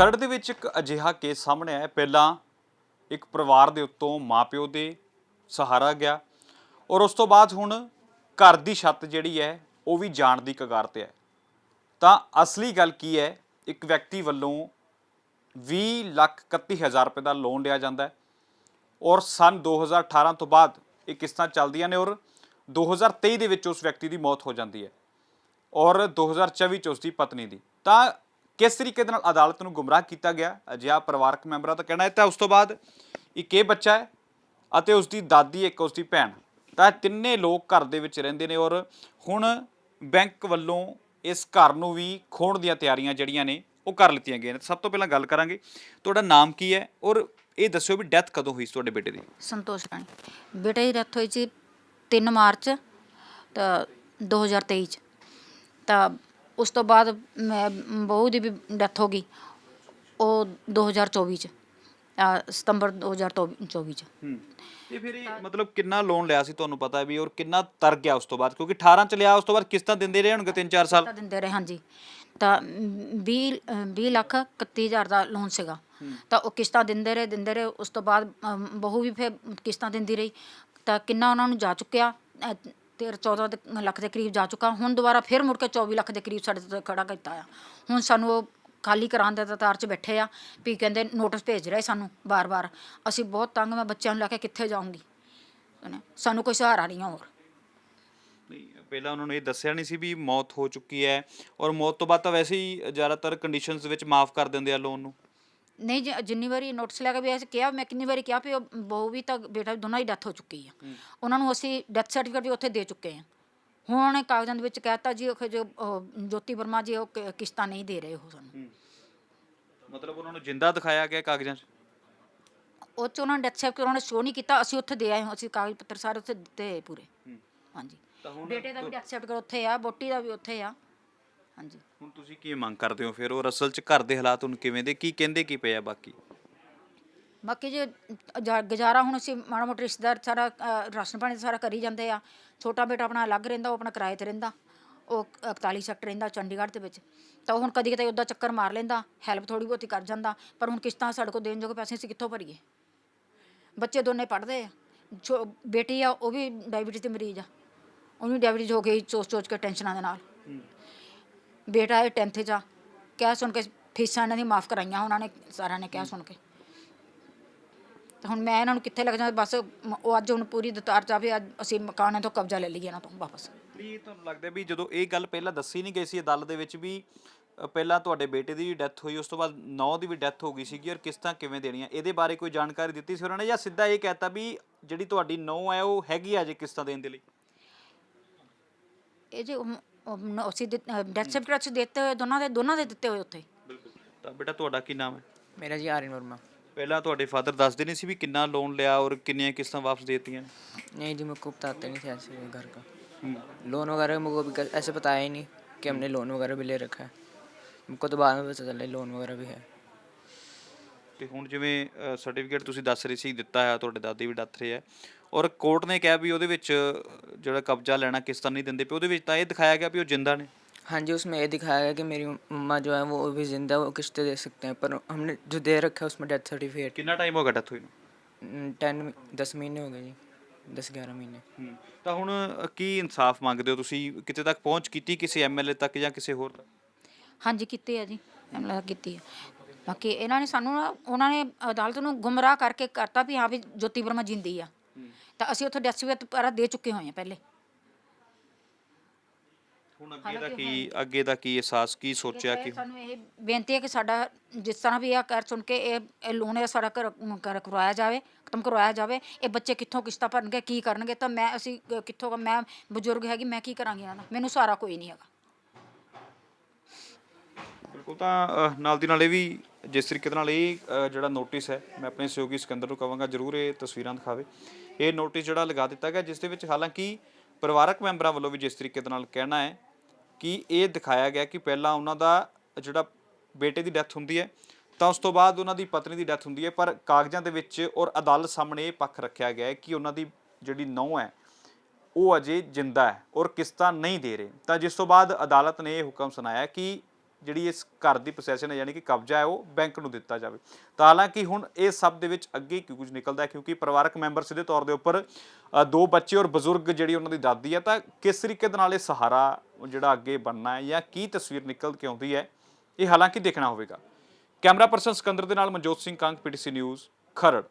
ਖਰੜ ਦੇ ਵਿੱਚ ਇੱਕ ਅਜਿਹਾ ਕੇਸ ਸਾਹਮਣੇ ਆਇਆ। ਪਹਿਲਾਂ ਇੱਕ ਪਰਿਵਾਰ ਦੇ ਉੱਤੋਂ ਮਾਪਿਓ ਦੇ ਸਹਾਰਾ ਗਿਆ ਔਰ ਉਸ ਤੋਂ ਬਾਅਦ ਹੁਣ ਘਰ ਦੀ ਛੱਤ ਜਿਹੜੀ ਹੈ, ਉਹ ਵੀ ਜਾਣ ਦੀ ਕਗਾਰ ਤੇ ਹੈ। ਤਾਂ ਅਸਲੀ ਗੱਲ ਕੀ ਹੈ, ਇੱਕ ਵਿਅਕਤੀ ਵੱਲੋਂ 20 ਲੱਖ 31 ਹਜ਼ਾਰ ਰੁਪਏ ਦਾ ਲੋਨ ਲਿਆ ਜਾਂਦਾ ਹੈ ਔਰ ਸਨ 2018 ਤੋਂ ਬਾਅਦ ਇਹ ਕਿਸ਼ਤਾਂ ਚੱਲਦੀਆਂ ਨੇ ਔਰ 2023 ਦੇ ਵਿੱਚ ਉਸ ਵਿਅਕਤੀ ਦੀ ਮੌਤ ਹੋ ਜਾਂਦੀ ਹੈ ਔਰ 2024 ਚ ਉਸ ਦੀ ਪਤਨੀ ਦੀ। ਤਾਂ ਕਿਸ ਤਰੀਕੇ ਦੇ ਨਾਲ ਅਦਾਲਤ ਨੂੰ ਗੁੰਮਰਾਹ ਕੀਤਾ ਗਿਆ? ਅਜਿਹਾ ਪਰਿਵਾਰਕ ਮੈਂਬਰਾਂ ਦਾ ਕਹਿਣਾ ਹੈ। ਤਾਂ ਉਸ ਤੋਂ ਬਾਅਦ ਇੱਕ ਇਹ ਬੱਚਾ ਹੈ ਅਤੇ ਉਸ ਦੀ ਦਾਦੀ, ਇੱਕ ਉਸ ਦੀ ਭੈਣ। ਤਾਂ ਤਿੰਨੇ ਲੋਕ ਘਰ ਦੇ ਵਿੱਚ ਰਹਿੰਦੇ ਨੇ ਔਰ ਹੁਣ ਬੈਂਕ ਵੱਲੋਂ ਇਸ ਘਰ ਨੂੰ ਵੀ ਖੋਣ ਦੀਆਂ ਤਿਆਰੀਆਂ ਜਿਹੜੀਆਂ ਨੇ, ਉਹ ਕਰ ਲਿੱਤੀਆਂ ਗਈਆਂ ਨੇ। ਸਭ ਤੋਂ ਪਹਿਲਾਂ ਗੱਲ ਕਰਾਂਗੇ। ਤੁਹਾਡਾ ਨਾਮ ਕੀ ਹੈ ਔਰ ਇਹ ਦੱਸਿਓ ਵੀ ਡੈਥ ਕਦੋਂ ਹੋਈ ਸੀ ਤੁਹਾਡੇ ਬੇਟੇ ਦੀ? ਸੰਤੋਸ਼ ਰਾਣੀ। ਬੇਟੇ ਦੀ ਡੈਥ ਹੋਈ ਸੀ 3 ਮਾਰਚ, ਤਾਂ 2023 ਚ। ਤਾਂ ਉਸ ਤੋਂ ਬਾਅਦ ਮੈਂ ਬਹੂ ਦੀ ਵੀ ਡੈਥ ਹੋ ਗਈ ਉਹ 2024 ਚ ਅ, ਸਤੰਬਰ 2024 ਚ। ਹੂੰ ਤੇ ਫਿਰ ਇਹ ਮਤਲਬ ਕਿੰਨਾ ਲੋਨ ਲਿਆ ਸੀ ਤੁਹਾਨੂੰ ਪਤਾ ਹੈ ਵੀ ਔਰ ਕਿੰਨਾ ਤਰ ਗਿਆ ਉਸ ਤੋਂ ਬਾਅਦ? ਕਿਉਂਕਿ 18 ਚ ਲਿਆ ਉਸ ਤੋਂ ਬਾਅਦ ਕਿਸ਼ਤਾਂ ਦਿੰਦੇ ਰਹੇ ਹੋਣਗੇ 3-4 ਸਾਲ? ਤਾਂ ਦਿੰਦੇ ਰਹੇ ਹਾਂਜੀ। ਤਾਂ 20 20 ਲੱਖ 31000 ਦਾ ਲੋਨ ਸੀਗਾ। ਤਾਂ ਉਹ ਕਿਸ਼ਤਾਂ ਦਿੰਦੇ ਰਹੇ ਦਿੰਦੇ ਰਹੇ ਉਸ ਤੋਂ ਬਾਅਦ ਅਮ, ਬਹੂ ਵੀ ਫਿਰ ਕਿਸ਼ਤਾਂ ਦਿੰਦੀ ਰਹੀ। ਤਾਂ ਕਿੰਨਾ ਉਹਨਾਂ ਨੂੰ ਜਾ ਚੁੱਕਿਆ ਅ, ਤੇਰਾਂ 14 ਦੇ ਲੱਖ ਦੇ ਕਰੀਬ ਜਾ ਚੁੱਕਾ। ਹੁਣ ਦੁਬਾਰਾ ਫਿਰ ਮੁੜ ਕੇ 24 ਲੱਖ ਦੇ ਕਰੀਬ ਸਾਡੇ ਤੇ ਖੜਾ ਕੀਤਾ ਆ। ਹੁਣ ਸਾਨੂੰ ਉਹ ਖਾਲੀ ਕਰਾਉਣ ਦੇ ਤਾਰ 'ਚ ਬੈਠੇ ਆ ਵੀ ਕਹਿੰਦੇ ਨੋਟਿਸ ਭੇਜ ਰਹੇ ਸਾਨੂੰ ਬਾਰ-ਬਾਰ ਅਸੀਂ ਬਹੁਤ ਤੰਗ ਮੈਂ ਬੱਚਿਆਂ ਨੂੰ ਲੈ ਕੇ ਕਿੱਥੇ ਜਾਊਂਗੀ? ਸਾਨੂੰ ਕੋਈ ਸਹਾਰਾ ਨਹੀਂ ਆ ਹੋਰ। ਨਹੀਂ, ਪਹਿਲਾਂ ਉਹਨਾਂ ਨੂੰ ਇਹ ਦੱਸਿਆ ਨਹੀਂ ਸੀ ਵੀ ਮੌਤ ਹੋ ਚੁੱਕੀ ਹੈ। ਔਰ ਮੌਤ ਤੋਂ ਬਾਅਦ ਤਾਂ ਵੈਸੇ ਹੀ ਜ਼ਿਆਦਾਤਰ ਕੰਡੀਸ਼ਨਸ ਵਿੱਚ ਮਾਫ ਕਰ ਦਿੰਦੇ ਆ ਲੋਨ ਨੂੰ। ਨਹੀਂ ਜਿ- ਜਿੰਨੀ ਵਾਰੀ ਨੋਟਿਸ ਲੈ ਕੇ ਵੀ ਅਸੀਂ ਕਿਹਾ ਮੈਂ ਕਿੰਨੀ ਵਾਰੀ ਕਿਹਾ ਵੀ ਉਹ ਬਹੂ ਵੀ ਤਾਂ ਬੇਟਾ ਵੀ ਦੋਨਾਂ ਦੀ ਡੈਥ ਹੋ ਚੁੱਕੀ ਆ। ਉਹਨਾਂ ਨੂੰ ਅਸੀਂ ਡੈਥ ਸਰਟੀਫਿਕੇਟ ਵੀ ਉੱਥੇ ਦੇ ਚੁੱਕੇ ਆ। ਹੁਣ ਕਾਗਜ਼ਾਂ ਦੇ ਵਿੱਚ ਕਹਿਤਾ ਜੀ ਉਹ ਜੋ ਉਹ ਜੋਤੀ ਵਰਮਾ ਜੀ ਉਹ ਕਿ- ਕਿਸ਼ਤਾਂ ਨਹੀਂ ਦੇ ਰਹੇ ਉਹ ਸਾਨੂੰ। ਮਤਲਬ ਉਹਨਾਂ ਨੂੰ ਜਿੰਦਾ ਦਿਖਾਇਆ ਗਿਆ ਕਾਗਜ਼ਾਂ 'ਚ? ਉਹ ਚ ਉਹਨਾਂ ਨੇ ਡੈਥ ਸਰਟੀਫਿਕੇਟ ਉਹਨਾਂ ਨੇ ਸ਼ੋ ਨਹੀਂ ਕੀਤਾ ਅਸੀਂ ਉੱਥੇ ਦੇ ਆਏ ਹਾਂ ਅਸੀਂ ਕਾਗਜ਼ ਪੱਤਰ ਸਾਰੇ ਉੱਥੇ ਦਿੱਤੇ ਪੂਰੇ। ਹਾਂਜੀ। ਤਾਂ ਹੁਣ ਬੇਟੇ ਦਾ ਵੀ ਡੈਥ ਸਰਟੀਫਿਕੇਟ ਉੱਥੇ ਆ ਬੋਟੀ ਦਾ ਵੀ ਉੱਥੇ ਆ। ਹਾਂਜੀ। ਹੁਣ ਤੁਸੀਂ ਕੀ ਮੰਗ ਕਰਦੇ ਹੋ ਫਿਰ? ਉਹ ਅਸਲ 'ਚ ਘਰ ਦੇ ਹਾਲਾਤ ਹੁਣ ਕਿਵੇਂ ਦੇ? ਕੀ ਕਹਿੰਦੇ ਕੀ ਪਏ ਆ ਬਾਕੀ? ਬਾਕੀ ਜੇ ਜਾ- ਗੁਜ਼ਾਰਾ ਹੁਣ ਅਸੀਂ ਮਾੜਾ ਮੋਟਾ ਰਿਸ਼ਤੇਦਾਰ ਸਾਰਾ ਅ, ਰਾਸ਼ਨ ਪਾਣੀ ਸਾਰਾ ਕਰੀ ਜਾਂਦੇ ਆ। ਛੋਟਾ ਬੇਟਾ ਆਪਣਾ ਅਲੱਗ ਰਹਿੰਦਾ ਉਹ ਆਪਣਾ ਕਿਰਾਏ ਤੇ ਰਹਿੰਦਾ। ਉਹ 41 ਸੈਕਟਰ ਰਹਿੰਦਾ ਚੰਡੀਗੜ੍ਹ ਦੇ ਵਿੱਚ। ਤਾਂ ਉਹ ਹੁਣ ਕਦੀ ਕਦੇ ਉੱਦਾਂ ਚੱਕਰ ਮਾਰ ਲੈਂਦਾ ਹੈਲਪ ਥੋੜੀ ਬਹੁਤੀ ਕਰ ਜਾਂਦਾ। ਪਰ ਹੁਣ ਕਿਸ਼ਤਾਂ ਸਾਡੇ ਕੋਲ ਦੇਣ ਜੋਗੇ ਪੈਸੇ ਅਸੀਂ ਕਿੱਥੋਂ ਭਰੀਏ? ਬੱਚੇ ਦੋਨੇ ਪੜ੍ਹਦੇ ਆ। ਛੋ- ਬੇਟੀ ਆ ਉਹ ਵੀ ਡਾਇਬੀਟਿਸ ਦੀ ਮਰੀਜ਼ ਆ। ਉਹਨੂੰ ਡਾਇਬੀਟਿਸ ਹੋ ਗਈ ਸੋਚ ਸੋਚ ਕੇ ਟੈਨਸ਼ਨਾਂ ਦੇ ਨਾਲ। ਬੇਟਾ ਇਹ 10th ਚ ਆ। ਕਹਿ ਸੁਣ ਕੇ ਫੀਸਾਂ ਇਹਨਾਂ ਦੀ ਮਾਫ ਕਰਾਈਆਂ ਉਹਨਾਂ ਨੇ ਸਾਰਿਆਂ ਨੇ ਕਹਿ ਸੁਣ ਕੇ। ਤੇ ਹੁਣ ਮੈਂ ਇਹਨਾਂ ਨੂੰ ਕਿੱਥੇ ਲੱਗ ਜਾਂਦਾ ਬਸ ਮ- ਉਹ ਅੱਜ ਹੁਣ ਪੂਰੀ ਦਤਾਰ ਚਾਵੇ ਅੱਜ ਅਸੀਂ ਮਕਾਨਾਂ ਤੋਂ ਕਬਜ਼ਾ ਲੈ ਲਈਏ ਇਹਨਾਂ ਤੋਂ ਵਾਪਸ। ਵੀ ਤੁਹਾਨੂੰ ਲੱਗਦਾ ਵੀ ਜਦੋਂ ਇਹ ਗੱਲ ਪਹਿਲਾਂ ਦੱਸੀ ਨਹੀਂ ਗਈ ਸੀ ਅਦਾਲਤ ਦੇ ਵਿੱਚ ਵੀ ਅ, ਪਹਿਲਾਂ ਤੁਹਾਡੇ ਬੇਟੇ ਦੀ ਵੀ ਡੈਥ ਹੋਈ ਉਸ ਤੋਂ ਬਾਅਦ ਨੌ ਦੀ ਵੀ ਡੈਥ ਹੋ ਗਈ ਸੀਗੀ ਔਰ ਕਿਸ਼ਤਾਂ ਕਿਵੇਂ ਦੇਣੀਆਂ ਇਹਦੇ ਬਾਰੇ ਕੋਈ ਜਾਣਕਾਰੀ ਦਿੱਤੀ ਸੀ ਉਹਨਾਂ ਨੇ ਜਾਂ ਸਿੱਧਾ ਇਹ ਕਹਿਤਾ ਵੀ ਜਿਹੜੀ ਤੁਹਾਡੀ ਨੌ ਹੈ ਉਹ ਹੈਗੀ ਆ ਜੇ ਕਿਸ਼ਤਾਂ ਦੇਣ ਦੇ ਲਈ? ਇਹ ਜੇ ਅਸੀਂ ਡੈਥ ਸਰਟੀਫਿਕੇਟਸ ਦਿੱਤੇ ਹੋਏ ਦੋਨਾਂ ਦੇ ਦੋਨਾਂ ਦੇ ਦਿੱਤੇ ਹੋਏ ਉੱਥੇ। ਬਿਲਕੁਲ। ਤਾਂ ਬੇਟਾ ਤੁਹਾਡਾ ਕੀ ਨਾਮ ਹੈ? ਮੇਰਾ ਜੀ ਆਰਨ ਵਰਮਾ। ਪਹਿਲਾਂ ਤੁਹਾਡੇ ਫਾਦਰ ਦੱਸਦੇ ਨਹੀਂ ਸੀ ਵੀ ਕਿੰਨਾ ਲੋਨ ਲਿਆ ਔਰ ਕਿੰਨੀਆਂ ਕਿਸ਼ਤਾਂ ਵਾਪਸ ਦੇਤੀਆਂ नहीं जी मुझको बताते नहीं थे ऐसे घर का लोन वगैरह मुझको अभी कल- ऐसे बताया ही नहीं कि हमने लोन वगैरह भी ले रखा है मुझको तो बाद में पता चला लोन वगैरह भी है ਤੇ ਹੁਣ ਜਿਵੇਂ ਸਰਟੀਫਿਕੇਟ ਤੁਸੀਂ ਦੱਸ ਰਹੇ ਸੀ ਦਿੱਤਾ ਹੈ ਤੁਹਾਡੇ ਦਾਦੀ ਵੀ ਦੱਸ ਹੈ ਔਰ ਕੋਰਟ ਨੇ ਕਿਹਾ ਵੀ ਉਹਦੇ ਵਿੱਚ ਅ, ਜਿਹੜਾ ਕਬਜ਼ਾ ਲੈਣਾ ਕਿਸ਼ਤਾਂ ਨਹੀਂ ਦਿੰਦੇ ਪਏ ਉਹਦੇ ਵਿੱਚ ਤਾਂ ਇਹ ਦਿਖਾਇਆ ਗਿਆ ਵੀ ਉਹ ਜਿੰਦਾ ਨੇ हाँ जी उसमें ये दिखाया गया कि मेरी मम्मा जो है वो भी जिंदा है, वो किस्तें दे सकते हैं पर हमने जो दे रखा है उसमें डेथ सर्टिफिकेट ਕਿੰਨਾ ਟਾਈਮ ਹੋ ਗਿਆ ਡੈਥ ਹੋਈ ਨੂੰ टेन दस महीने हो गए जी दस ग्यारह महीने ਤਾਂ ਹੁਣ ਅ, ਕੀ ਇਨਸਾਫ ਮੰਗਦੇ ਹੋ ਤੁਸੀਂ ਕਿਤੇ ਤੱਕ ਪਹੁੰਚ ਕੀਤੀ ਕਿਸੇ ਐਮਐਲਏ ਤੱਕ ਜਾਂ ਕਿਸੇ ਹੋਰ ਤੱਕ ਹਾਂਜੀ ਕੀਤੀ ਹੈ ਜੀ ਐਮਲਾ ਕੀਤੀ ਹੈ ਬਾਕੀ ਇਹਨਾਂ ਨੇ ਸਾਨੂੰ ਨਾ ਉਹਨਾਂ ਨੇ ਅਦਾਲਤ ਨੂੰ ਗੁੰਮਰਾਹ ਕਰਕੇ ਕਰਤਾ ਵੀ ਹਾਂ ਵੀ ਜੋਤੀ ਵਰਮਾ ਜਿੰਦੀ ਆ ਤਾਂ ਅਸੀਂ ਉੱਥੇ ਡੈਥ ਸਰਟੀਫਿਕੇਟ ਪਰ ਦੇ ਚੁੱਕੇ ਹੋਏ ਆ ਪਹਿਲੇ। ਹੁਣ ਅੱਗੇ ਦਾ ਕੀ ਅੱਗੇ ਦਾ ਕੀ ਅਹਿਸਾਸ ਕੀ ਸੋਚਿਆ ਇਹ ਕਿ ਸਾਨੂੰ ਇਹ ਬੇਨਤੀ ਹੈ ਕਿ ਸਾਡਾ ਜਿਸ ਤਰ੍ਹਾਂ ਵੀ ਆ ਕਰ ਸੁਣ ਕੇ ਇਹ ਇਹ ਲੋਨ ਹੈ ਸਾਡਾ ਕਰ ਕਰ- ਕਰਵਾਇਆ ਜਾਵੇ ਖਤਮ ਕਰਵਾਇਆ ਜਾਵੇ। ਇਹ ਬੱਚੇ ਕਿੱਥੋਂ ਕਿਸ਼ਤਾਂ ਭਰਨਗੇ ਕੀ ਕਰਨਗੇ ਤਾਂ ਮੈਂ ਅਸੀਂ ਕ- ਕਿੱਥੋਂ ਮੈਂ ਬਜ਼ੁਰਗ ਹੈਗੀ ਮੈਂ ਕੀ ਕਰਾਂਗੀ ਇਹਨਾਂ ਦਾ ਮੈਨੂੰ ਸਾਰਾ ਕੋਈ ਨਹੀਂ ਹੈਗਾ। ਬਿਲਕੁਲ ਤਾਂ ਅ, ਨਾਲ ਦੀ ਨਾਲ ਇਹ ਵੀ ਜਿਸ ਤਰੀਕੇ ਦੇ ਨਾਲ ਇਹ ਅ, ਜਿਹੜਾ ਨੋਟਿਸ ਹੈ ਮੈਂ ਆਪਣੇ ਸਹਿਯੋਗੀ ਸਿਕੰਦਰ ਨੂੰ ਕਹਾਂਗਾ ਜਰੂਰ ਇਹ ਤਸਵੀਰਾਂ ਦਿਖਾਵੇ। ਇਹ ਨੋਟਿਸ ਜਿਹੜਾ ਲਗਾ ਦਿੱਤਾ ਗਿਆ ਜਿਸ ਦੇ ਵਿੱਚ ਹਾਲਾਂਕਿ ਪਰਿਵਾਰਕ ਮੈਂਬਰਾਂ ਵੱਲੋਂ ਵੀ ਜਿਸ ਤਰੀਕੇ ਦੇ ਨਾਲ ਕਹਿਣਾ ਹੈ ਕਿ ਇਹ ਦਿਖਾਇਆ ਗਿਆ ਕਿ ਪਹਿਲਾਂ ਉਹਨਾਂ ਦਾ ਜਿਹੜਾ ਬੇਟੇ ਦੀ ਡੈਥ ਹੁੰਦੀ ਹੈ ਤਾਂ ਉਸ ਤੋਂ ਬਾਅਦ ਉਹਨਾਂ ਦੀ ਪਤਨੀ ਦੀ ਡੈਥ ਹੁੰਦੀ ਹੈ ਪਰ ਕਾਗਜ਼ਾਂ ਦੇ ਵਿੱਚ ਔਰ ਅਦਾਲਤ ਸਾਹਮਣੇ ਇਹ ਪੱਖ ਰੱਖਿਆ ਗਿਆ ਹੈ ਕਿ ਉਹਨਾਂ ਦੀ ਜਿਹੜੀ ਨੌਂ ਹੈ ਉਹ ਅਜੇ ਜਿੰਦਾ ਹੈ ਔਰ ਕਿਸ਼ਤਾਂ ਨਹੀਂ ਦੇ ਰਹੇ। ਤਾਂ ਜਿਸ ਤੋਂ ਬਾਅਦ ਅਦਾਲਤ ਨੇ ਇਹ ਹੁਕਮ ਸੁਣਾਇਆ ਕਿ ਜਿਹੜੀ ਇਸ ਘਰ ਦੀ ਪੋਸੈਸ਼ਨ ਹੈ, ਯਾਨੀ ਕਿ ਕਬਜ਼ਾ ਹੈ, ਉਹ ਬੈਂਕ ਨੂੰ ਦਿੱਤਾ ਜਾਵੇ। ਤਾਂ ਹਾਲਾਂਕਿ ਹੁਣ ਇਹ ਸਭ ਦੇ ਵਿੱਚ ਅੱਗੇ ਕੀ ਕੁਝ ਨਿਕਲਦਾ ਹੈ, ਕਿਉਂਕਿ ਪਰਿਵਾਰਕ ਮੈਂਬਰ ਸਿੱਧੇ ਤੌਰ ਦੇ ਉੱਪਰ ਦੋ ਬੱਚੇ ਔਰ ਬਜ਼ੁਰਗ ਜਿਹੜੀ ਉਹਨਾਂ ਦੀ ਦਾਦੀ ਹੈ, ਤਾਂ ਕਿਸ ਤਰੀਕੇ ਦੇ ਨਾਲ ਇਹ ਸਹਾਰਾ ਜਿਹੜਾ ਅੱਗੇ ਬਣਨਾ ਹੈ ਜਾਂ ਕੀ ਤਸਵੀਰ ਨਿਕਲ ਕੇ ਆਉਂਦੀ ਹੈ, ਇਹ ਹਾਲਾਂਕਿ ਦੇਖਣਾ ਹੋਵੇਗਾ। ਕੈਮਰਾ ਪਰਸਨ ਸਿਕੰਦਰ ਦੇ ਨਾਲ ਮਨਜੋਤ ਸਿੰਘ ਕੰਗ, ਪੀਟੀਸੀ ਨਿਊਜ਼, ਖਰੜ।